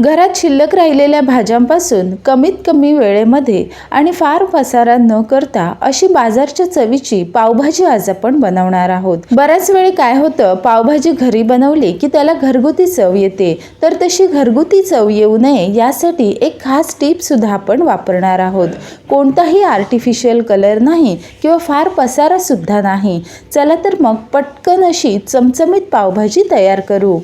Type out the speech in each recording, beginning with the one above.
घरात शिल्लक राहिलेल्या भाज्यांपासून कमीत कमी वेळेमध्ये आणि फार पसारा न करता अशी बाजारच्या चवीची पावभाजी आज आपण बनवणार आहोत. बऱ्याच वेळी काय होतं पावभाजी घरी बनवली की त्याला घरगुती चव येते. तर तशी घरगुती चव येऊ नये यासाठी एक खास टीप सुद्धा आपण वापरणार आहोत. कोणताही आर्टिफिशियल कलर नाही किंवा फार पसारा सुद्धा नाही. चला तर मग पटकन अशी चमचमीत पावभाजी तयार करू.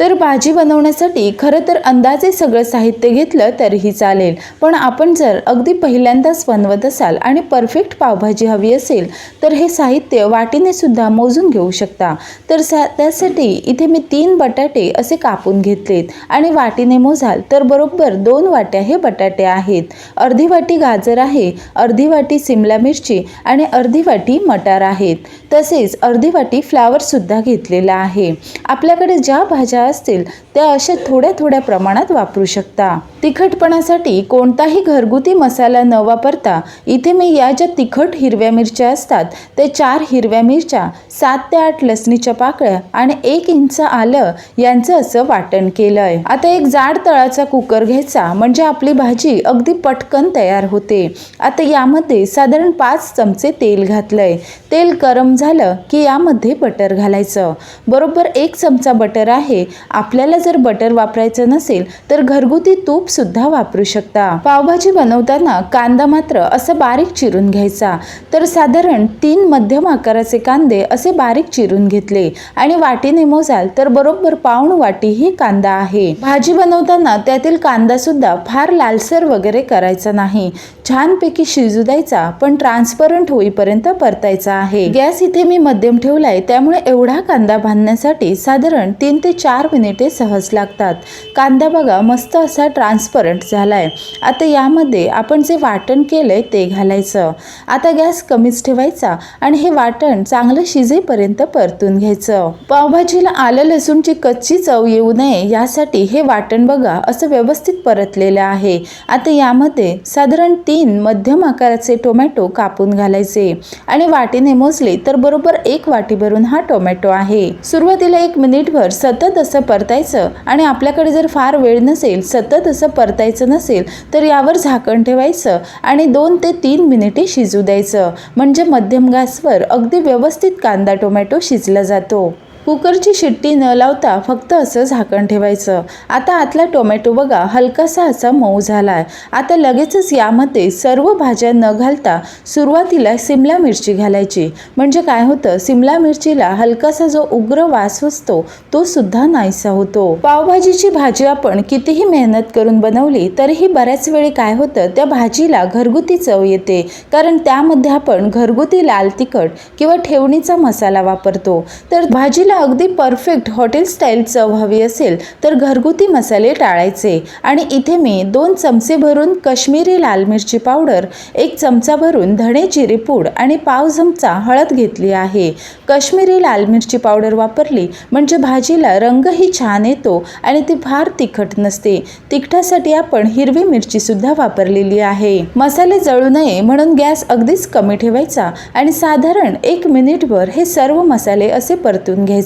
तर भाजी बनवण्यासाठी खरं तर अंदाजे सगळं साहित्य घेतलं तरीही चालेल. पण आपण जर अगदी पहिल्यांदाच बनवत असाल आणि परफेक्ट पावभाजी हवी असेल तर हे साहित्य वाटीने सुद्धा मोजून घेऊ शकता. तर सा त्यासाठी इथे मी तीन बटाटे असे कापून घेतलेत आणि वाटीने मोजाल तर बरोबर दोन वाट्या हे बटाटे आहेत. अर्धी वाटी गाजर आहे अर्धी वाटी सिमला मिरची आणि अर्धी वाटी मटार आहेत. तसेच अर्धी वाटी फ्लावरसुद्धा घेतलेला आहे. आपल्याकडे ज्या भाज्या असतील त्या अशा थोड्या थोड्या प्रमाणात वापरू शकता. तिखटपणासाठी कोणताही घरगुती मसाला न वापरता इथे मी या ज्या तिखट हिरव्या मिरच्या असतात ते चार हिरव्या मिरच्या सात ते आठ लसणीच्या पाकळ्या आणि एक इंच आलं यांचं असं वाटण केलंय. आता एक जाड तळाचा कुकर घ्यायचा म्हणजे आपली भाजी अगदी पटकन तयार होते. आता यामध्ये साधारण पाच चमचे तेल घातलंय. तेल गरम झालं की यामध्ये बटर घालायचं. बरोबर एक चमचा बटर आहे आपल्याला जर बटर वापरायचं नसेल तर घरगुती तूप सुद्धा वापरू शकता. पावभाजी बनवताना कांदा मात्र असं बारीक चिरून घ्यायचा. तर साधारण तीन मध्यम आकाराचे कांदे असे बारीक चिरून घेतले आणि वाटीने मोजाल तर बरोबर पाऊण वाटी ही कांदा आहे. भाजी बनवताना त्यातील कांदा सुद्धा फार लालसर वगैरे करायचा नाही. छानपैकी शिजू द्यायचा पण ट्रान्सपरंट होईपर्यंत परतायचा आहे. गॅस इथे मी मध्यम ठेवलाय त्यामुळे एवढा कांदा बांधण्यासाठी साधारण तीन ते चार मिनिटे सहज लागतात. कांदा बघा मस्त असा ट्रान्सपरंट झालाय. आता यामध्ये आपण जे वाटण केलंय ते घालायचं. आता गॅस कमीच ठेवायचा आणि हे वाटण चांगलं शिजेपर्यंत परतून घ्यायचं. पावभाजीला आलं लसूणची कच्ची चव येऊ नये यासाठी हे वाटण बघा असं व्यवस्थित परतलेलं आहे. आता यामध्ये साधारण तीन मध्यम आकाराचे टोमॅटो कापून घालायचे. आणि वाटीने मोजले तर बरोबर एक वाटी भरून हा टोमॅटो आहे. सुरुवातीला एक मिनिटभर सतत असं परतायचं आणि आपल्याकडे जर फार वेळ नसेल सतत असं परतायचं नसेल तर यावर झाकण ठेवायचं आणि दोन ते तीन मिनिटे शिजू द्यायचं. म्हणजे मध्यम गॅसवर अगदी व्यवस्थित कांदा टोमॅटो शिजला जातो. कुकरची शिट्टी न लावता फक्त असं झाकण ठेवायचं. आता आतला टोमॅटो बघा हलकासा असा मऊ झाला आहे आता लगेचच यामध्ये सर्व भाज्या न घालता सुरुवातीला सिमला मिरची घालायची. म्हणजे काय होतं? सिमला मिरचीला हलकासा जो उग्र वास असतो तो सुद्धा नाहीसा होतो. पावभाजीची भाजी आपण कितीही मेहनत करून बनवली तरीही बऱ्याच वेळी काय होतं? त्या भाजीला घरगुती चव येते. कारण त्यामध्ये आपण घरगुती लाल तिखट किंवा ठेवणीचा मसाला वापरतो. तर भाजीला अगदी परफेक्ट हॉटेल स्टाईल चव हवी असेल तर घरगुती मसाले टाळायचे. आणि इथे मी दोन चमचे भरून कश्मीरी लाल मिरची पावडर एक चमचा भरून धणे जिरे पूड आणि पाव चमचा हळद घेतली आहे. कश्मीरी लाल मिरची पावडर वापरली म्हणजे भाजीला रंगही छान येतो आणि ती फार तिखट नसते. तिखटासाठी आपण हिरवी मिरचीसुद्धा वापरलेली आहे. मसाले जळू नये म्हणून गॅस अगदीच कमी ठेवायचा आणि साधारण एक मिनिटभर हे सर्व मसाले असे परतून घ्यायचे.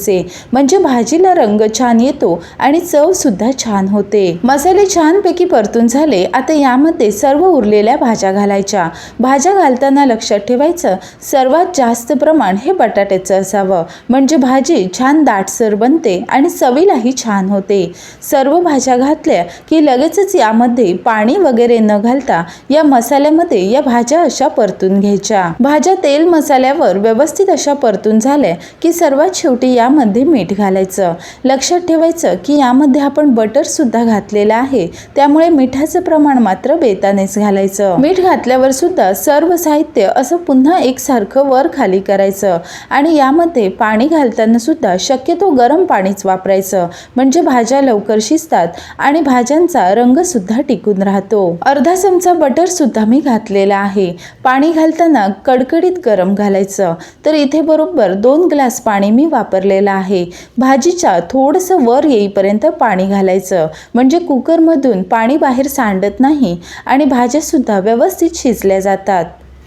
म्हणजे भाजीला रंग छान येतो आणि चव सुद्धा छान होते. मसाले छानपैकी परतून झाले. आता यामध्ये सर्व उरलेल्या भाज्या घालायच्या. भाज्या घालताना लक्षात ठेवायचं सर्वात जास्त प्रमाण हे बटाट्याचं असावं. म्हणजे भाजी छान दाटसर बनते आणि चवीलाही छान होते. सर्व भाज्या घातल्या की लगेचच यामध्ये पाणी वगैरे न घालता या मसाल्यामध्ये या भाज्या अशा परतून घ्यायच्या. भाज्या तेल मसाल्यावर व्यवस्थित अशा परतून झाल्या की सर्वात शेवटी या यामध्ये मीठ घालायचं. लक्षात ठेवायचं की यामध्ये आपण बटर सुद्धा घातलेलं आहे. त्यामुळे मिठाचं प्रमाण मात्र बेतानेच घालायचं. मीठ घातल्यावर सुद्धा सर्व साहित्य असं पुन्हा एकसारखं वर खाली करायचं. आणि यामध्ये पाणी घालताना सुद्धा शक्यतो गरम पाणीच वापरायचं. म्हणजे भाज्या लवकर शिजतात आणि भाज्यांचा रंग सुद्धा टिकून राहतो. अर्धा चमचा बटर सुद्धा मी घातलेला आहे. पाणी घालताना कडकडीत गरम घालायचं. तर इथे बरोबर दोन ग्लास पाणी मी वापरले वापरलेलं आहे. भाजीच्या थोडंसं वर येईपर्यंत पाणी घालायचं. म्हणजे कुकरमधून पाणी बाहेर सांडत नाही आणि भाज्यासुद्धा व्यवस्थित शिजल्या जातात.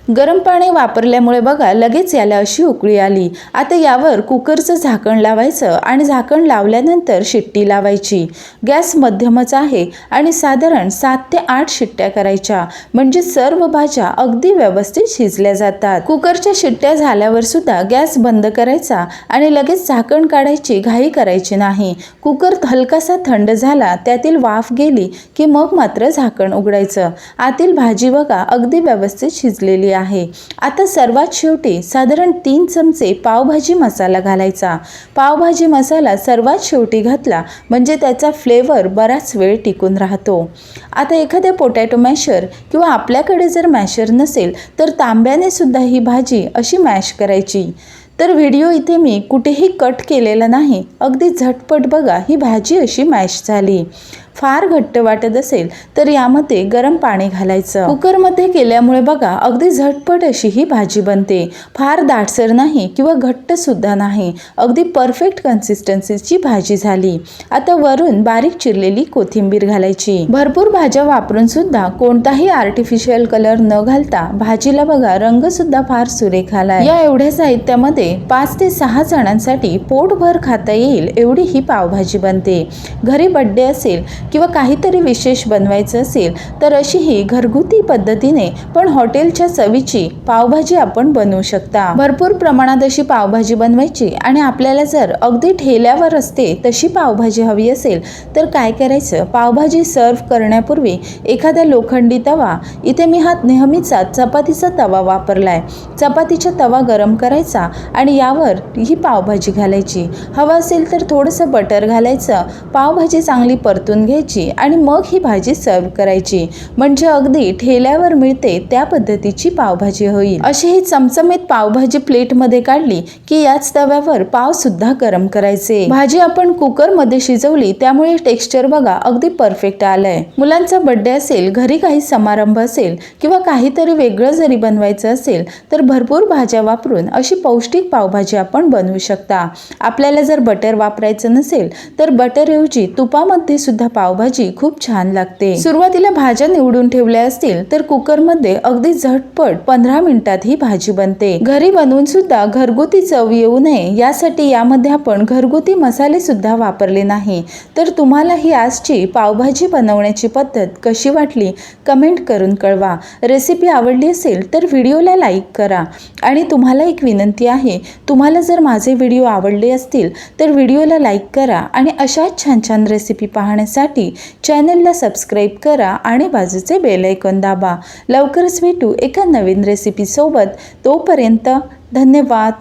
गरम पाणी वापरल्यामुळे बघा लगेच याला अशी उकळी आली. आता यावर कुकरचं झाकण लावायचं आणि झाकण लावल्यानंतर शिट्टी लावायची. गॅस मध्यमच आहे आणि साधारण सात ते आठ शिट्ट्या करायच्या. म्हणजे सर्व भाज्या अगदी व्यवस्थित शिजल्या जातात. कुकरच्या शिट्ट्या झाल्यावर सुद्धा गॅस बंद करायचा आणि लगेच झाकण काढायची घाई करायची नाही. कुकर हलकासा थंड झाला त्यातील वाफ गेली की मग मात्र झाकण उघडायचं. आतील भाजी बघा अगदी व्यवस्थित शिजलेली आहे. आता सर्वात शेवटी साधारण तीन चमचे पावभाजी मसाला घालायचा. पावभाजी मसाला सर्वात शेवटी घातला म्हणजे त्याचा फ्लेवर बराच वेळ टिकून राहतो. आता एखाद्या पोटॅटो मॅशर किंवा आपल्याकडे जर मॅशर नसेल तर तांब्याने सुद्धा ही भाजी अशी मॅश करायची. तर व्हिडिओ इथे मी कुठेही कट केलेला नाही. अगदी झटपट बघा ही भाजी अशी मॅश झाली. फार घट्ट वाटत असेल तर यामध्ये गरम पाणी घालायचं. कुकरमध्ये केल्यामुळे बघा अगदी झटपट अशी ही भाजी बनते. फार दाटसर नाही किंवा घट्ट सुद्धा नाही. अगदी परफेक्ट कन्सिस्टन्सीची भाजी झाली. आता वरून बारीक चिरलेली कोथिंबीर घालायची. भरपूर भाज्या वापरून सुद्धा कोणताही आर्टिफिशियल कलर न घालता भाजीला बघा रंग सुद्धा फार सुरेख आलाय. या एवढ्या साहित्यामध्ये पाच ते सहा जणांसाठी पोटभर खाता येईल एवढी ही पावभाजी बनते. घरी बड्डे असेल किंवा काहीतरी विशेष बनवायचं असेल तर अशी ही घरगुती पद्धतीने पण हॉटेलच्या चवीची पावभाजी आपण बनवू शकता. भरपूर प्रमाणात अशी पावभाजी बनवायची आणि आपल्याला जर अगदी ठेल्यावर असते तशी पावभाजी हवी असेल तर काय करायचं? पावभाजी सर्व करण्यापूर्वी एखादा लोखंडी तवा इथे मी हा नेहमीचा चपातीचा तवा वापरलाय. चपातीचा तवा गरम करायचा आणि यावर ही पावभाजी घालायची. हवं असेल तर थोडंसं बटर घालायचं. पावभाजी चांगली परतून घ्यायची आणि मग ही भाजी सर्व करायची. म्हणजे अगदी ठेल्यावर मिळते त्या पद्धतीची पावभाजी होईल. अशी ही चमचमीत पावभाजी प्लेटमध्ये काढली की याच तव्यावर पाव सुद्धा गरम करायचे. भाजी आपण कुकरमध्ये शिजवली त्यामुळे टेक्स्चर बघा अगदी परफेक्ट आलंय. मुलांचा बर्थडे असेल घरी काही समारंभ असेल किंवा काहीतरी वेगळं जरी बनवायचं असेल तर भरपूर भाज्या वापरून अशी पौष्टिक पावभाजी आपण बनवू शकता. आपल्याला जर बटर वापरायचं नसेल तर बटरऐवजी तुपामध्ये सुद्धा पावभाजी खूप छान लागते. सुरुवातीला भाज्या निवडून ठेवल्या असतील तर कुकरमध्ये अगदी झटपट पंधरा मिनिटात ही भाजी बनते. घरी बनवून सुद्धा घरगुती चव येऊ नये यासाठी यामध्ये आपण घरगुती मसाले सुद्धा वापरले नाही. तर तुम्हाला ही आजची पावभाजी बनवण्याची पद्धत कशी वाटली? कमेंट करून कळवा. रेसिपी आवडली असेल तर व्हिडिओला लाईक करा. आणि तुम्हाला एक विनंती आहे तुम्हाला जर माझे व्हिडिओ आवडले असतील तर व्हिडिओला लाईक करा आणि अशाच छान छान रेसिपी पाहण्यासाठी चॅनलला सबस्क्राईब करा आणि बाजूचे बेल ऐकून दाबा. लवकरच भेटू एका नवीन रेसिपीसोबत तोपर्यंत धन्यवाद.